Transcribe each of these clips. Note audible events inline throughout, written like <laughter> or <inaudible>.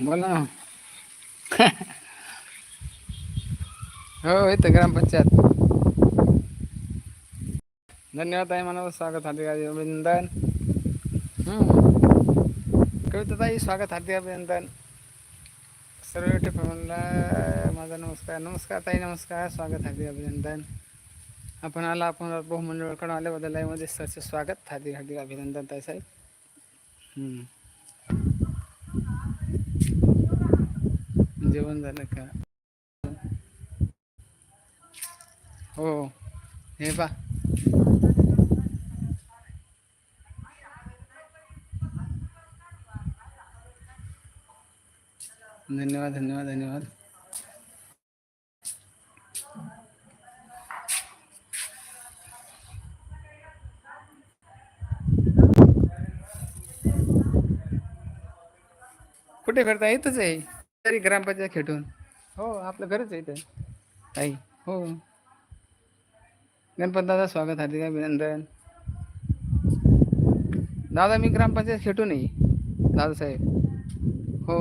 बोला. हो येतं ग्रामपंचायत. धन्यवाद आहे मला स्वागत हार्दिक अभिनंदन. कविता ताई स्वागत हार्दिक अभिनंदन. सर्व टिफनला माझा नमस्कार. नमस्कार ताई नमस्कार स्वागत हार्दिक अभिनंदन. आपण आला आपण बहुमंडळकडून आल्याबद्दल लाईव्हमध्ये. सरचे स्वागत हार्दिक हार्दिक अभिनंदन ताई साहेब हम्म. जेवण झालं का? हो हे पा धन्यवाद धन्यवाद धन्यवाद. कुठे करता? येतच आहे. तरी ग्रामपंचायत खेटून. हो आपलं घरच आहे ताई हो. गणपत दादा स्वागत हार्दिक अभिनंदन. दादा मी ग्रामपंचायत खेटून आहे. दादासाहेब हो.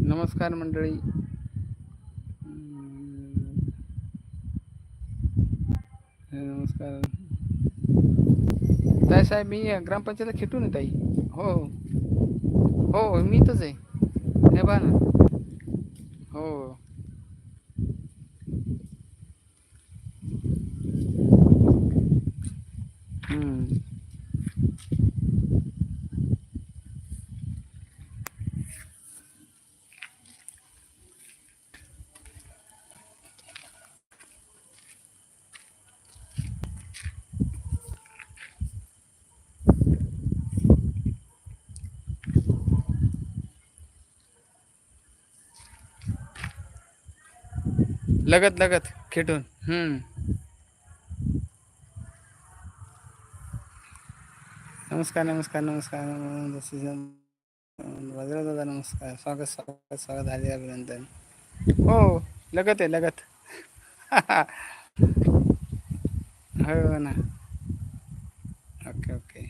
नमस्कार मंडळी. नमस्कार. ताई साहेब मी ग्रामपंचायतला खेटून आहे ताई. हो. हो मी इथंच आहे हे पहा ना हो हम्म. लगत लगत खेटून. हम्म. नमस्कार नमस्कार नमस्कार. वज्र दादा नमस्कार. स्वागत स्वागत स्वागत हार्दिक अभिनंदन. हो लगत आहे लगत. <laughs> हो ना. ओके ओके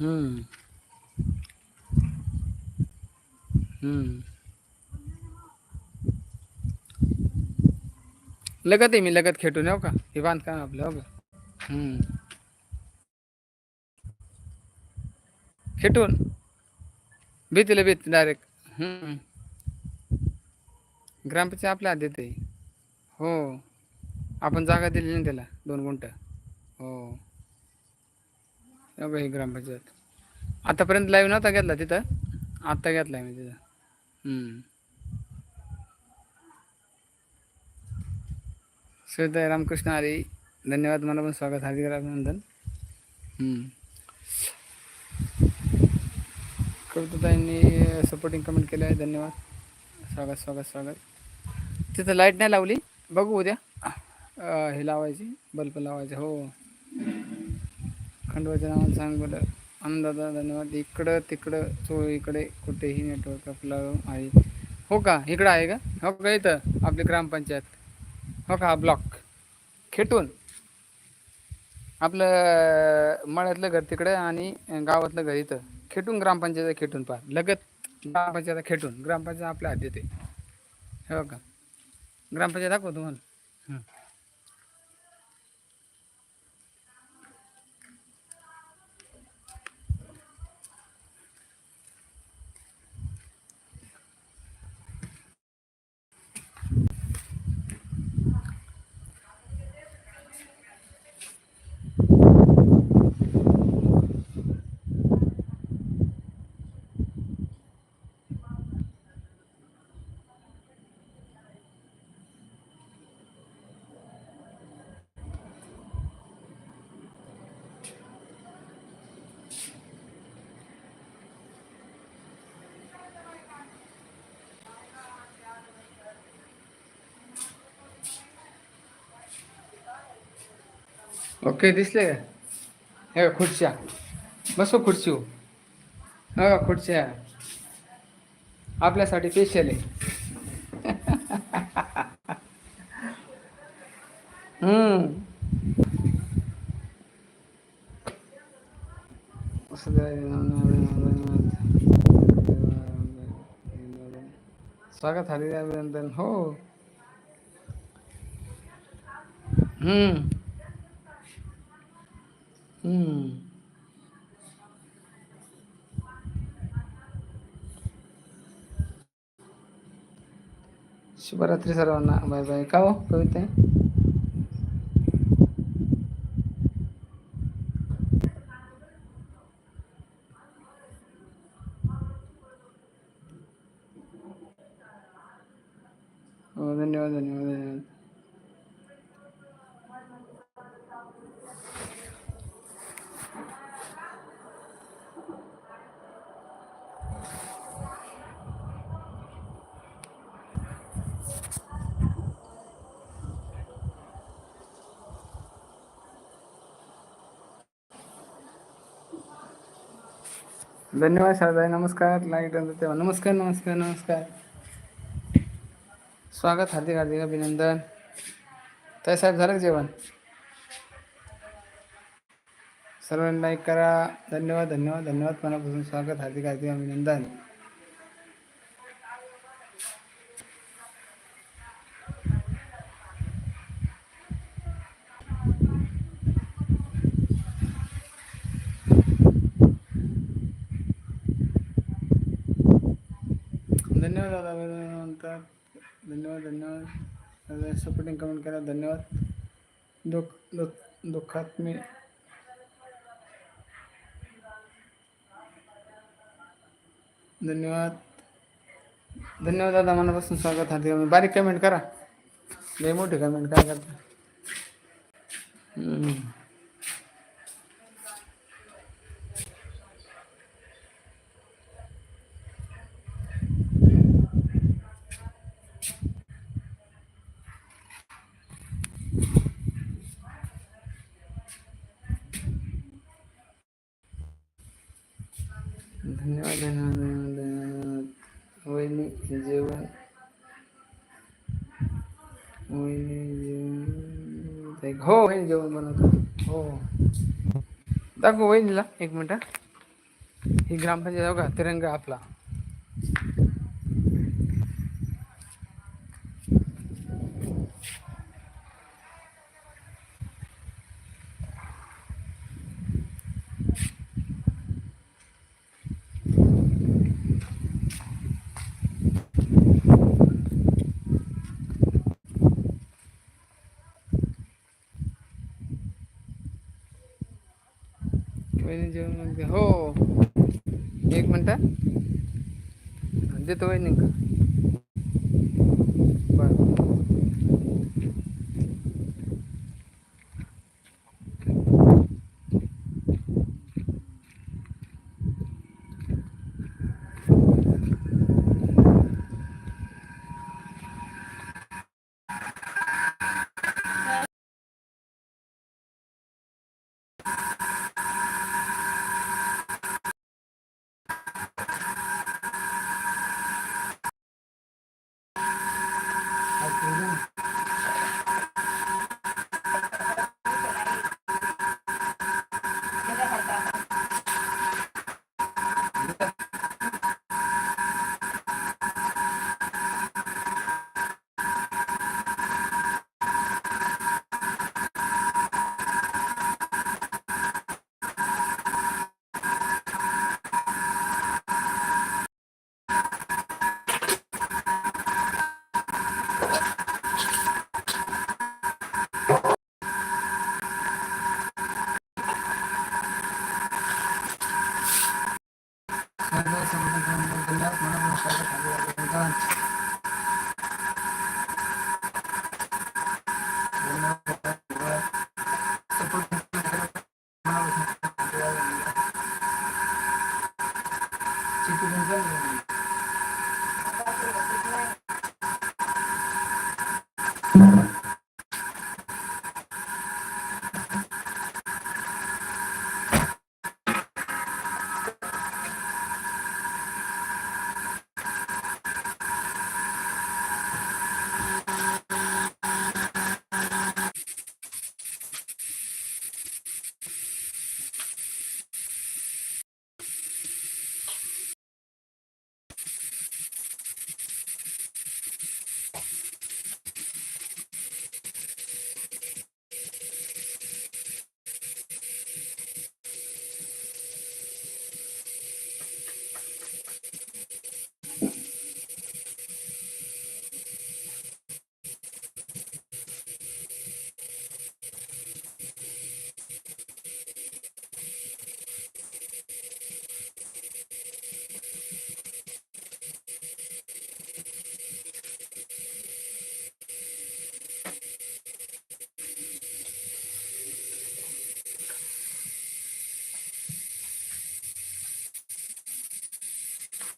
हम्म. हम्म. लगत आहे मी लगत खेटून येऊ का? हे बांधकाम आपलं हो का? हम्म. खेटून. भीतीला भीत डायरेक्ट हम्म. ग्रामपंचायत आपल्या हात देते हो. आपण जागा दिली ना त्याला दोन गुंट हो. हो हे ग्रामपंचायत. आतापर्यंत लाईव्ह नव्हता घेतला तिथं. आत्ता घेतला मी तिथं. हम्म. रामकृष्ण हरी धन्यवाद. मला पण स्वागत. हार्दिक अभिनंदन. हम्म. कविताताईंनी सपोर्टिंग कमेंट केलं आहे धन्यवाद. स्वागत स्वागत स्वागत. तिथं लाइट नाही लावली. बघू उद्या. हे लावायची. बल्ब लावायचे. हो. खंडोबाच्या नावानं सांग बरं आनंदादा धन्यवाद. इकडं तिकडं चोळीकडे कुठेही नेटवर्क आपलं आहे. हो का? इकडं आहे का? हो का इथं? आपली ग्रामपंचायत. हो का? हा ब्लॉक खेटून. आपलं मळ्यातलं घर तिकडं आणि गावातलं घर इथं. खेटून ग्रामपंचायत खेटून पहा. लगत ग्रामपंचायत खेटून. ग्रामपंचायत आपल्या हात देते हो का? ग्रामपंचायत दाखव तुम्हाला. ओके दिसले का? हे खुर्च्या. बसो हो, खुर्ची हो. हा खुर्च्या. आपल्यासाठी स्पेशल आहे. <laughs> हम्म. स्वागत हार्दिक अभिनंदन हो. हम्म. हम्म शुभरात्री सर्वांना बाय बाय का हो कविता हो धन्यवाद धन्यवाद धन्यवाद धन्यवाद शारदाई नमस्कार लाइट तेव्हा. नमस्कार नमस्कार नमस्कार. स्वागत हार्दिक हार्दिक अभिनंदन. ताई साहेब झालं जेवण? सर्वांनी लाईक करा. धन्यवाद धन्यवाद धन्यवाद. मनापासून स्वागत हार्दिक हार्दिक अभिनंदन धन्यवाद दादा म्हणतात धन्यवाद धन्यवाद. सपोर्टिंग कमेंट करा धन्यवाद. दुःख दुःख दुःखात मी धन्यवाद. धन्यवाद दादा मनापासून स्वागत हार्दिक बारीक कमेंट करा. लय मोठी कमेंट काय करता हम्म. धन्यवाद धन्यवाद धन्यवाद धन्यवाद वहिनी जेवण वहिनी जेवण ताई- हो वहिनी जेवण बनवतो. हो. दाखव वहिनीला एक मिनटं. ही ग्रामपंचायत बघा तिरंगा आपला. वहिनी जेवण बनवते. हो. एक मिनटं. देतो वहिनी का Çünkü bundan dolayı.